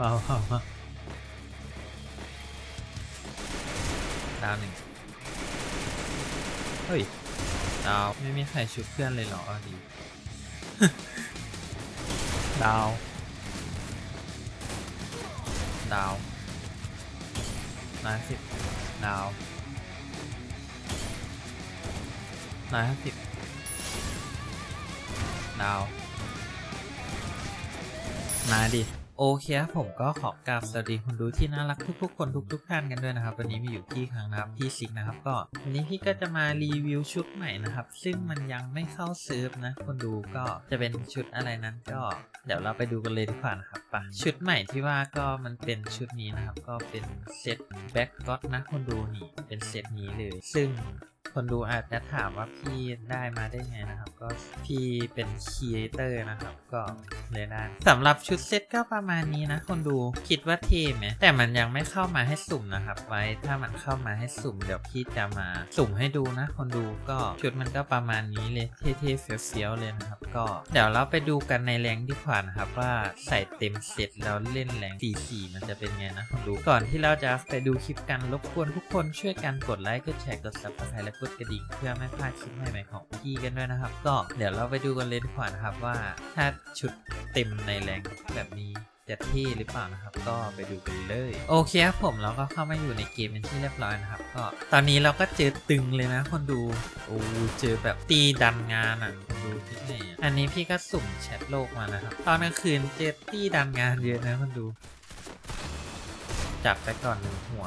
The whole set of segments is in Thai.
ว้าวว้าวว้าวดาวหนึ่งเฮ้ยดาวไม่มีใครชุบเพื่อนเลยเหรอเอาดี ดาว ดาวนายสิบดาวนายห้าสิบดาวมาดิ โอเคครับผมก็ขอกราบสวัสดีคนดูที่น่ารักทุกๆ คนทุกๆท่านกันด้วยนะครับ วันนี้มีอยู่ที่ครั้งนะครับพี่ซิกนะครับก็วันนี้พี่ก็จะมารีวิวชุดใหม่นะครับ ซึ่งมันยังไม่เข้าเซิร์ฟนะ คนดูก็จะเป็นชุดอะไรนั้นก็ เดี๋ยวเราไปดูกันเลยดีกว่านะครับไปชุดใหม่ที่ว่าก็มันเป็นชุดนี้นะครับ ก็เป็นเซตแบ็กก็อตนะคนดูนี่เป็นเซตนี้เลยซึ่ง คนดูอาจจะถามว่าพี่ได้มาได้ไงนะครับ ก็พี่เป็นครีเอเตอร์นะครับ ก็เลยได้สำหรับชุดเซตก็ประมาณนี้นะ คนดูคิดว่าเทไหมแต่มันยังไม่เข้ามาให้สุ่มนะครับ ไว้ถ้ามันเข้ามาให้สุ่มเดี๋ยวพี่จะมาสุ่มให้ดูนะ คนดูก็ชุดมันก็ประมาณนี้เลยเท่ๆเฟี้ยวๆเลยนะครับ ก็เดี๋ยวเราไปดูกันในแรงดีกว่านะครับว่าใส่เต็มเสร็จแล้วเล่นแรง4-4มันจะเป็นไงนะคนดูก่อนที่เราจะไปดูคลิปกันรบกวนทุกคนช่วยกันกดไลค์กดแชร์กด subscribe และกดกระดิ่งเพื่อไม่พลาดคลิปใหม่ๆของพี่กันด้วยนะครับ ก็เดี๋ยวเราไปดูกันเลยดีกว่านะครับว่าถ้าชุดเต็มในแรงแบบนี้จะเท่หรือเปล่านะครับ ก็ไปดูกันเลย โอเคครับผมเราก็เข้ามาอยู่ในเกมเป็นที่เรียบร้อยนะครับ ก็ตอนนี้เราก็เจอตึงเลยนะ คนดูโอ้เจอแบบตีดันงานอะคนดูคิดไงอะอันนี้พี่ก็สุ่มแชทโลกมานะครับ ตอนกลางคืนเจอตีดันงานเยอะนะคนดู จับไปก่อนหนึ่งหัว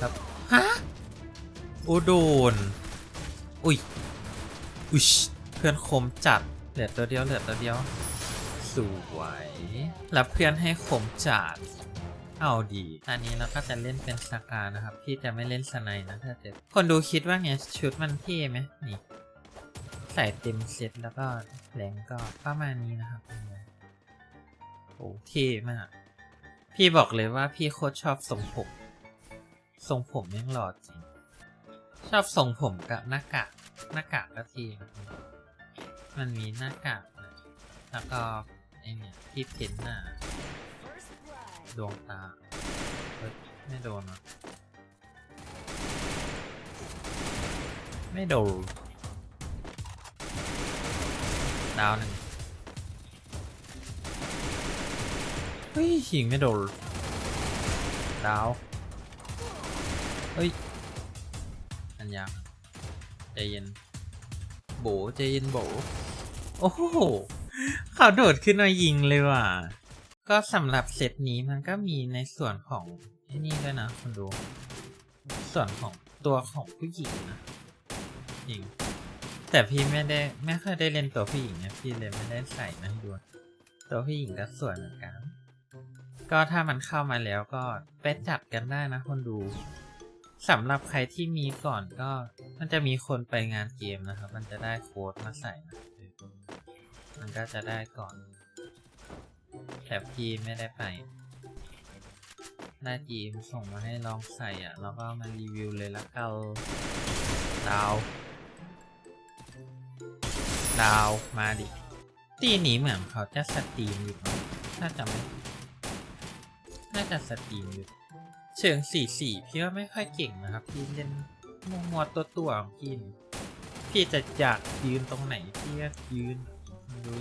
ครับฮะ โอ้โดน อุ้ย อุยเพื่อนคมจัด เหลือตัวเดียว เหลือตัวเดียว สวยแล้วเพื่อนให้คมจัด เอาดี อันนี้เราก็จะเล่นเป็นสกานะครับ พี่จะไม่เล่นสไนด์นะถ้าเจอคนดูคิดว่าไงชุดมันเท่ไหมนี่ ใส่เต็มเซตแล้วก็แรงก็ประมาณนี้นะครับโอ้เท่มาก พี่บอกเลยว่าพี่โคตรชอบทรงผม ทรงผมยังหล่อจริง ชอบทรงผมกับหน้ากากหน้ากากก็ทีนะครับมันมีหน้ากากนะแล้วก็ไอเนี่ยที่เพ้นหน้าดวงตาเฮ้ยไม่โดนอะไม่โดนดาวหนึ่งเฮ้ยหิงไม่โดนดาวเฮ้ย นยังใจเย็น โบใจเย็นโบ โอ้โหเขาโดดขึ้นมายิงเลยว่ะ ก็สำหรับเซตนี้มันก็มีในส่วนของไอ้นี่ด้วยนะคุณดู ส่วนของตัวของผู้หญิงนะหญิงแต่พี่ไม่ได้ไม่เคยได้เล่นตัวผู้หญิงนะพี่เลยไม่ได้ใส่นะให้ดูตัวผู้หญิงก็สวยเหมือนกัน ก็ถ้ามันเข้ามาแล้วก็ไปจัดกันได้นะคนดู สำหรับใครที่มีก่อนก็มันจะมีคนไปงานเกมนะครับ มันจะได้โค้ดมาใส่นะมันก็จะได้ก่อน แต่พี่ไม่ได้ไปได้จีมส่งมาให้ลองใส่อะ แล้วก็มารีวิวเลยแล้วเอาดาว ดาวมาดิ ตีนี้เหมือนเขาจะสตรีมอยู่นะน่าจะไม่น่าจะสตรีมอยู่ เชิงสี่สี่พี่ว่าไม่ค่อยเก่งนะครับ พี่เล่นมัวมัวตัวตัวของพี่พี่จะอยากยืนตรงไหนพี่ก็ยืนดู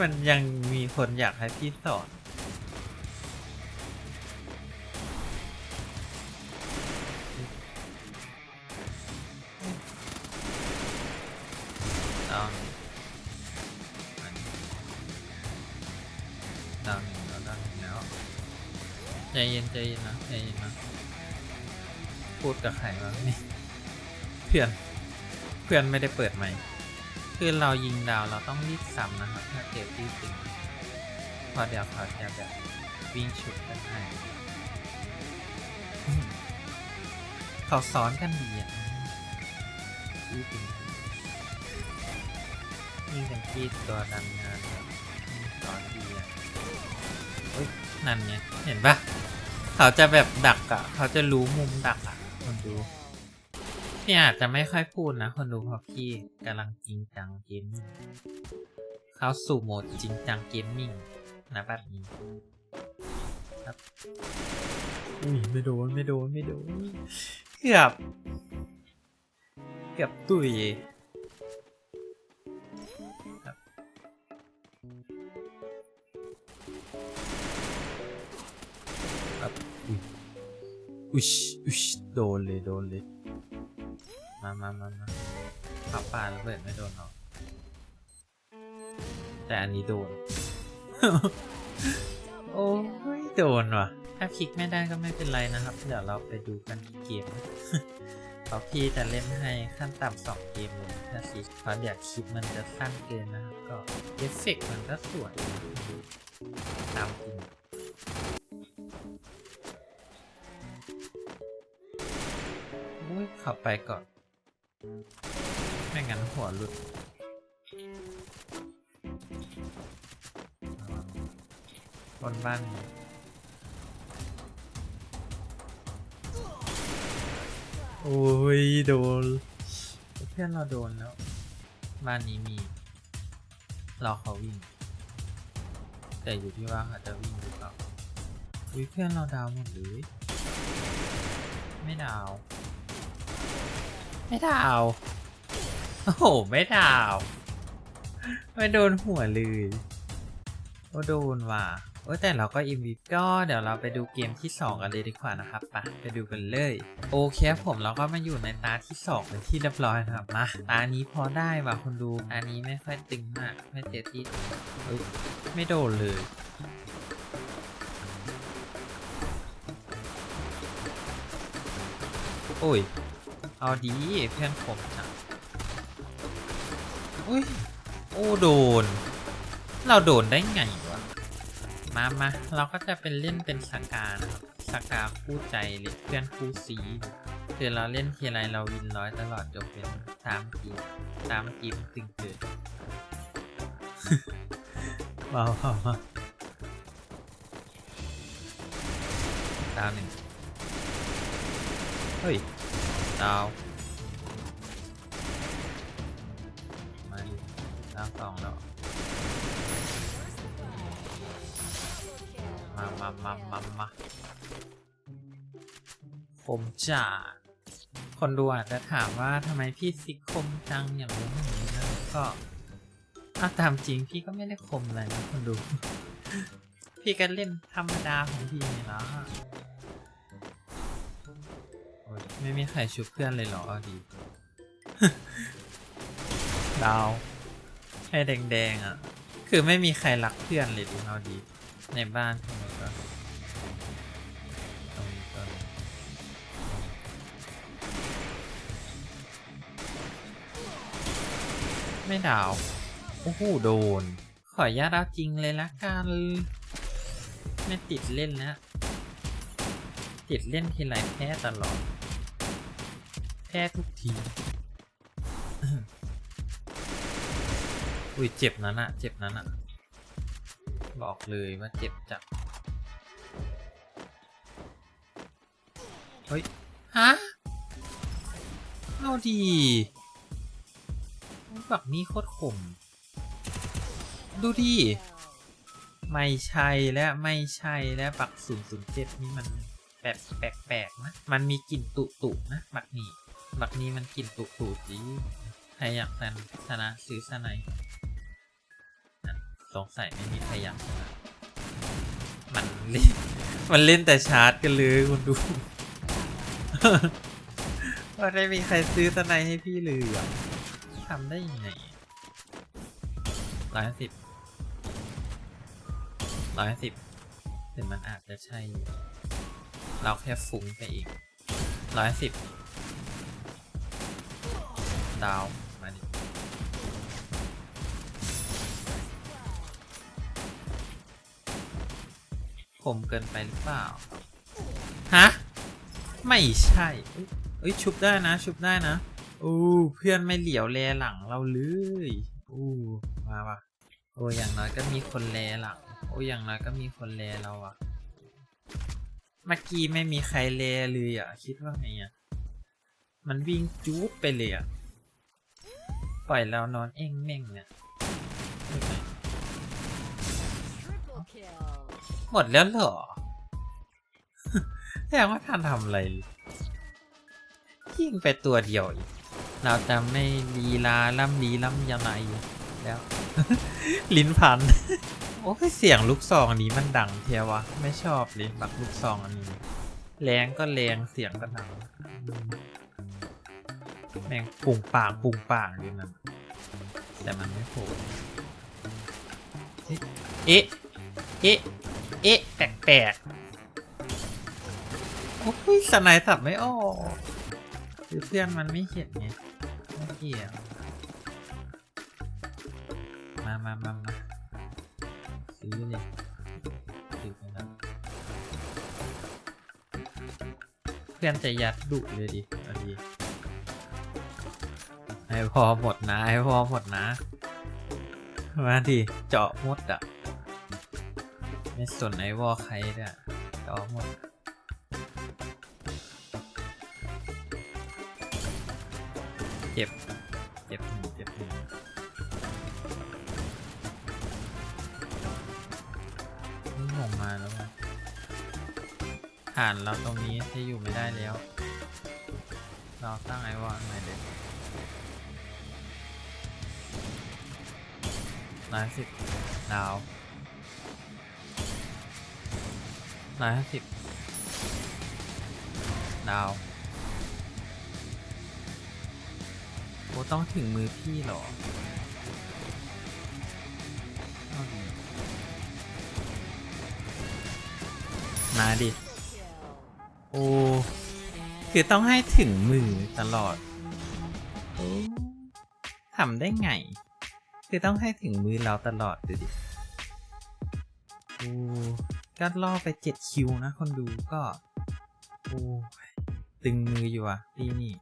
มันยังมีคนอยากให้พี่สอนดาวหนึ่งอันนี้ดาวหนึ่ง แล้วใจเย็นใจเย็นนะใจเย็นนะพูดกับใครวะนี่เพื่อนเพื่อนไม่ได้เปิดไมค์คือเรายิงดาวเราต้องรีบซ้ำนะครับถ้าเจอที่ตึงพอเดี๋ยวเขาจะแบบวิ่งฉุดกันให้เขาซ้อนกันดีอะที่ตึงนี่เป็นที่ตัวดันงานแบบซ้อนดีอะ นั่นไงเห็นปะเขาจะแบบดักอะ เขาจะรู้มุมดักอะคนดูพี่อาจจะไม่ค่อยพูดนะ คนดูเพราะพี่กำลังจริงจังเกมอยู่เข้าสู่โหมดจริงจังเกมมิ่งนะแบบนี้ครับอุ้ยไม่โดนไม่โดนไม่โดนเกือบเกือบตุย อุ้ยอุ้ยโดนเลยโดนเลย มามามามาขับป่าระเบิดไม่โดนหรอกแต่อันนี้โดน โอ้ยโดนว่ะ ถ้าคลิกไม่ได้ก็ไม่เป็นไรนะครับ เดี๋ยวเราไปดูกันเกมเพราะพี่จะเล่นให้ขั้นต่ำสองเกมเลยถ้าคลิกเพราะเดี๋ยวคลิปมันจะสั้นเกินนะครับ ก็เอฟเฟกต์มันก็สวยตามจริง ขับไปก่อน ไม่งั้นหัวหลุดบนบ้านโอ้ย โดน เพื่อนเราโดนแล้ว บ้านนี้มีรอเขาวิ่ง แต่อยู่ที่ว่าเขาจะวิ่งหรือเปล่าอุ้ยเพื่อนเราดาวหมดเลย ไม่ดาว ไม่ดาว โอ้โห ไม่ดาว ไม่โดนหัวเลยโอ้โดนว่ะโอ้แต่เราก็อิมวิก็เดี๋ยวเราไปดูเกมที่ 2 กันเลยดีกว่านะครับไปไปดูกันเลย โอเคผมเราก็มาอยู่ในตาที่ 2 เป็นที่เรียบร้อยนะครับมาตานี้พอได้ว่ะคุณดูอันนี้ไม่ค่อยตึงมากไม่เจอที่ไม่โดนเลยโอ้ย เอาดีเพื่อนผมนะอุ้ยโอ้โดน เราโดนได้ไงวะ มามาเราก็จะเป็นเล่นเป็นสกานะครับสกาคู่ใจหรือเพื่อนคู่ซีคือเราเล่นทีไรเราวินร้อยตลอดจบเป็นตามทีมตามทีมตึงเกิดว้าวว้าวว้าวดาวหนึ่งเฮ้ย ดาวมาดิดาวสองแล้ว มามามามามาคมจ่าคนดูอาจจะถามว่าทำไมพี่ซิกคมจังอย่างนี้อย่างนี้นะก็ถ้าตามจริงพี่ก็ไม่ได้คมอะไรนะคนดู พี่ก็เล่นธรรมดาของพี่นี่นะ ไม่มีใครชุบเพื่อนเลยเหรอเอาดี ดาวให้แดงๆอะ คือไม่มีใครรักเพื่อนเลยดิเอาดี ในบ้านใช่ไหมก็ตรงนี้ก็ไม่ดาว โอ้โหโดน ขออนุญาตเอาจริงเลยละกันไม่ติดเล่นนะติดเล่นทีไรแพ้ตลอดแพ้ทุกที อุ้ยเจ็บนั้นอะเจ็บนั้นอะบอกเลยว่าเจ็บจัดเฮ้ย ฮะ เอาดีบักนี้โคตรขม ดูดิ ไม่ใช่แล้วไม่ใช่แล้วบัก0 0 7นี่มันแปลกแปลกนะ มันมีกลิ่นตุตุนะบักนี้ บักนี้มันกลิ่นตุตุๆจีใครอยากแทนชนะซื้อสไนด์สงสัยไม่มีใครอยากชนะมันเล่นมันเล่นแต่ชาร์จกันเลยคุณดูว่าได้มีใครซื้อสไนให้พี่เลยอะทำได้ยังไงร้อยสิบร้อยสิบถึงมันอาจจะใช่ เราแค่ฟุ้งไปเองร้อยสิบ ดาว มาดิ คมเกินไปหรือเปล่า ฮะ ไม่ใช่เอ้ยเอ้ย ชุบได้นะ ชุบได้นะ อู้เพื่อนไม่เหลียวแลหลังเราเลย อู้มาว่ะโอ้อย่างน้อยก็มีคนแลหลัง โอ้อย่างน้อยก็มีคนแลเราอะเมื่อกี้ไม่มีใครแลเลยอะคิดว่าไงอะมันวิ่งจู๊ดไปเลยอะ ปล่อยเรานอนเอ่งเม่งเนี่ยหมดแล้วเหรอยังว่าท่านทำอะไรยิงไปตัวเดียวเราจำไม่ลีลาล่ำลีล่ำยาไนแล้ว ลิ้นพัน โอ้เสียงลูกซองนี้มันดังเทียวะ ไม่ชอบเลยบักลูกซองอันนี้ แรงก็แรงเสียงก็ดัง แม่งปุ่งป่างปุ่งป่างอยู่นั่นแต่มันไม่โผล่เอ๊ะ เอ๊ะ เอ๊ะ แปลกๆโอ้ยสไนสับไม่ออกคือเพื่อนมันไม่เห็นไงไม่เกี่ยวมามามามาซื้อเลยซื้อไปแล้วเพื่อนจะยัดดุเลยดิ ไอพอหมดนะไอพอหมดนะมาดิเจาะมดอะ ไม่สนไอวอใครเนี่ยเจาะหมดเจ็บเจ็บหนึ่งเจ็บหนึ่งนี่งงมาแล้วมั้งผ่านเราตรงนี้จะอยู่ไม่ได้แล้ว เราตั้งไอวอใหม่เลย ร้อยสิบดาวร้อยห้าสิบดาวโอ้ต้องถึงมือพี่หรอมาดิ โอ้ คือต้องให้ถึงมือตลอดทำได้ไง คือต้องให้ถึงมือเราตลอดดูดิโอ้ก็ล่อไปเจ็ดคิวนะคนดูก็โอ้ตึงมืออยู่อะพี่นี่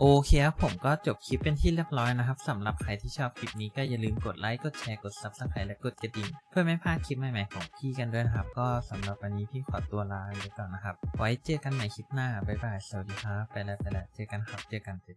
โอเคครับผมก็จบคลิปเป็นที่เรียบร้อยนะครับสำหรับใครที่ชอบคลิปนี้ก็อย่าลืมกดไลค์ กดแชร์ กด subscribe และกดกระดิ่งเพื่อไม่พลาดคลิปใหม่ๆของพี่กันด้วยนะครับ ก็สำหรับวันนี้พี่ขอตัวลาไปก่อนนะครับ ไว้เจอกันใหม่คลิปหน้า บ๊ายบาย สวัสดีครับ ไปแล้วไปแล้วเจอกันครับ เจอกันเจอ